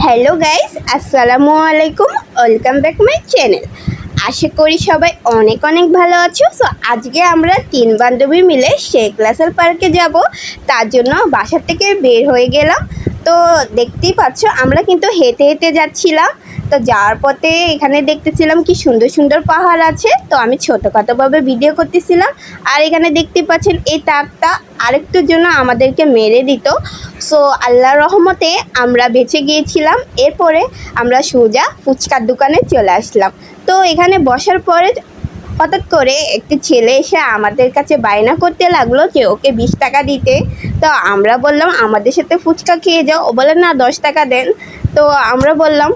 Hello guys আসসালামু আলাইকুম welcome back my channel আশা করি সবাই অনেক অনেক ভালো আছো। সো আজকে আমরা তিন বান্ধবী মিলে শেখ লাসাল পার্কে যাব। তার জন্য বাসার থেকে বের হয়ে গেলাম। তো দেখতেই পাচ্ছ, আমরা কিন্তু হেঁটে হেঁটে যাচ্ছিলাম। তো যাওয়ার পথে এখানে দেখতেছিলাম কি সুন্দর সুন্দর পাহাড় আছে। তো আমি ছোটোখাটোভাবে ভিডিও করতেছিলাম। আর এখানে দেখতে পাচ্ছেন, এই তাকটা আরেকটুর জন্য আমাদেরকে মেরে দিত। সো আল্লাহর রহমতে আমরা বেঁচে গিয়েছিলাম। এরপরে আমরা সোজা ফুচকার দোকানে চলে আসলাম। তো এখানে বসার পরে হঠাৎ করে একটি ছেলে এসে আমাদের কাছে বায়না করতে লাগল যে ওকে বিশ টাকা দিতে। তো আমরা বললাম, আমাদের সাথে ফুচকা খেয়ে যাও। ও বলে, না, দশ টাকা দেন। তো আমরা বললাম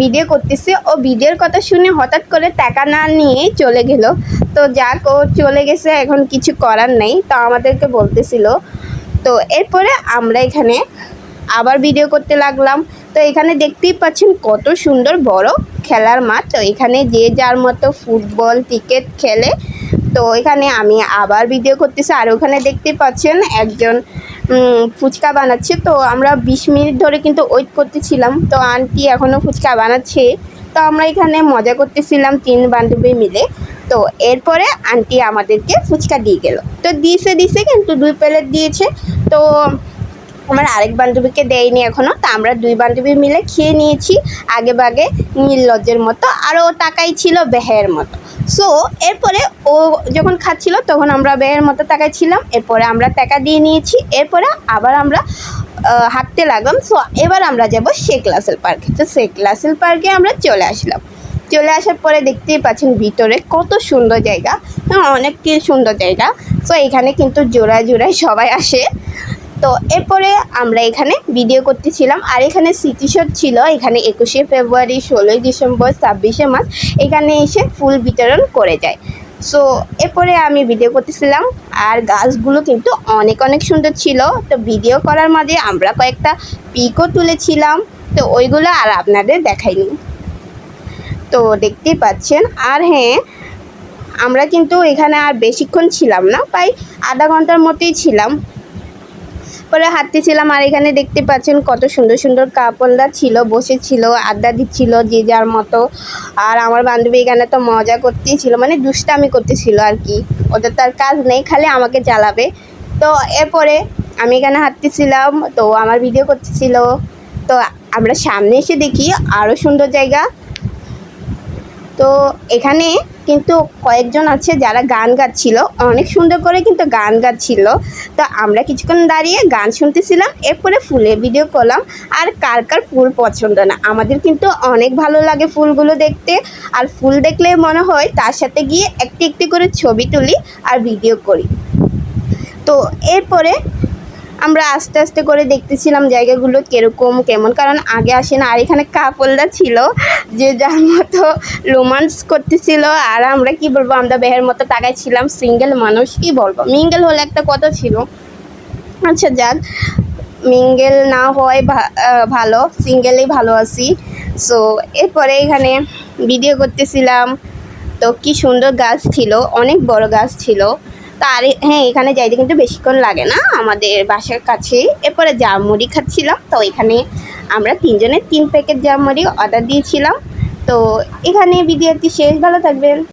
ভিডিও করতেছে। ও ভিডিওর কথা শুনে হঠাৎ করে টাকা না নিয়ে চলে গেল। তো যাক, ও চলে গেছে, এখন কিছু করার নেই, তো আমাদেরকে বলতেছিল। তো এরপরে আমরা এখানে আবার ভিডিও করতে লাগলাম। তো এখানে দেখতেই পাচ্ছেন কত সুন্দর বড় খেলার মাঠ। তো এখানে যে যার মতো ফুটবল, ক্রিকেট খেলে। তো এখানে আমি আবার ভিডিও করতেছি, আর ওখানে দেখতে পাচ্ছেন একজন ফুচকা বানাচ্ছে। তো আমরা বিশ মিনিট ধরে কিন্তু ওয়েট করতেছিলাম। তো আন্টি এখনও ফুচকা বানাচ্ছে। তো আমরা এখানে মজা করতেছিলাম তিন বান্ধবী মিলে। তো এরপরে আন্টি আমাদেরকে ফুচকা দিয়ে গেল। তো দিয়েছে দিয়েছে কিন্তু দুই প্লেট দিয়েছে। তো আমার আরেক বান্ধবীকে দেয়নি এখনও তা আমরা দুই বান্ধবী মিলে খেয়ে নিয়েছি আগে বাগে নির্লজ্জের মতো আরও ও তাকাই ছিল বেহের মতো। সো এরপরে ও যখন খাচ্ছিল তখন আমরা বেহের মতো তাকাই ছিলাম এরপরে আমরা টাকা দিয়ে নিয়েছি এরপরে আবার আমরা হাঁটতে লাগলাম। সো এবার আমরা যাব শেখ লাসেল পার্কে। তো শেখ লাসেল পার্কে আমরা চলে আসলাম। চলে আসার পরে দেখতেই পাচ্ছেন ভিতরে কত সুন্দর জায়গা। হ্যাঁ, অনেক সুন্দর জায়গা। সো এখানে কিন্তু জোড়ায় জোড়ায় সবাই আসে। তো এরপরে আমরা এখানে ভিডিও করতেছিলাম। আর এখানে স্মৃতিশোধ ছিল, এখানে একুশে ফেব্রুয়ারি, ষোলোই ডিসেম্বর, ছাব্বিশে মার্চ, এখানে এসে ফুল বিতরণ করে যায়। সো এরপরে আমি ভিডিও করতেছিলাম, আর গাছগুলো কিন্তু অনেক অনেক সুন্দর ছিল। তো ভিডিও করার মাঝে আমরা কয়েকটা পিকও তুলেছিলাম। তো ওইগুলো আর আপনাদের দেখাইনি। তো দেখতেই পাচ্ছেন, আর হ্যাঁ আমরা কিন্তু এখানে আর বেশিক্ষণ ছিলাম না, প্রায় আধা ঘণ্টার মতোই ছিলাম। পরে হাঁটতেছিলাম আর এখানে দেখতে পাচ্ছেন কত সুন্দর সুন্দর কাপড়দা ছিল, বসেছিল, আড্ডা দিচ্ছিল যে যার মতো। আর আমার বান্ধবী এখানে তো মজা করতেই ছিল মানে দুষ্টামি করতেছিল আর কি। ওদের তো আর কাজ নেই, খালি আমাকে জ্বালাবে। তো এরপরে আমি এখানে হাঁটতেছিলাম, তো আমার ভিডিও করতেছিল। তো আমরা সামনে এসে দেখি আরও সুন্দর জায়গা। তো এখানে কিন্তু কয়েকজন আছে যারা গান গাচ্ছিল। অনেক সুন্দর করে কিন্তু গান গাচ্ছিল। তো আমরা কিছুক্ষণ দাঁড়িয়ে গান শুনতেছিলাম, এরপরে ফুলের ভিডিও করলাম। আর কার কার ফুল পছন্দ না? আমাদের কিন্তু অনেক ভালো লাগে ফুলগুলো দেখতে। আর ফুল দেখলে মনে হয় তার সাথে গিয়ে একটি একটি করে ছবি তুলি আর ভিডিও করি। তো এরপরে আমরা আস্তে আস্তে করে দেখতেছিলাম জায়গাগুলো কীরকম, কেমন। কারণ আগে আসে না, আর এখানে কাপলরা ছিল, যে যার মতো রোমান্স করতেছিল। আর আমরা কি বলব, আমরা বেহের মতো টাকায় ছিলাম সিঙ্গেল মানুষ, কি বলব। মিঙ্গেল হলে একটা কথা ছিল। আচ্ছা যাক। মিঙ্গেল না হয় ভালো সিঙ্গেলেই ভালো আছি। সো এরপরে এখানে ভিডিও করতেছিলাম। তো কি সুন্দর গাছ ছিল, অনেক বড় গাছ ছিল। তা আর হ্যাঁ এখানে যাইতে কিন্তু বেশিক্ষণ লাগে না, আমাদের বাসার কাছে এরপরে জামুড়ি খাচ্ছিলাম, তো এখানে আমরা তিনজনের তিন প্যাকেট জামুড়ি অর্ডার দিয়েছিলাম। তো এখানে বিদ্যার্থী শেষ, ভালো থাকবেন।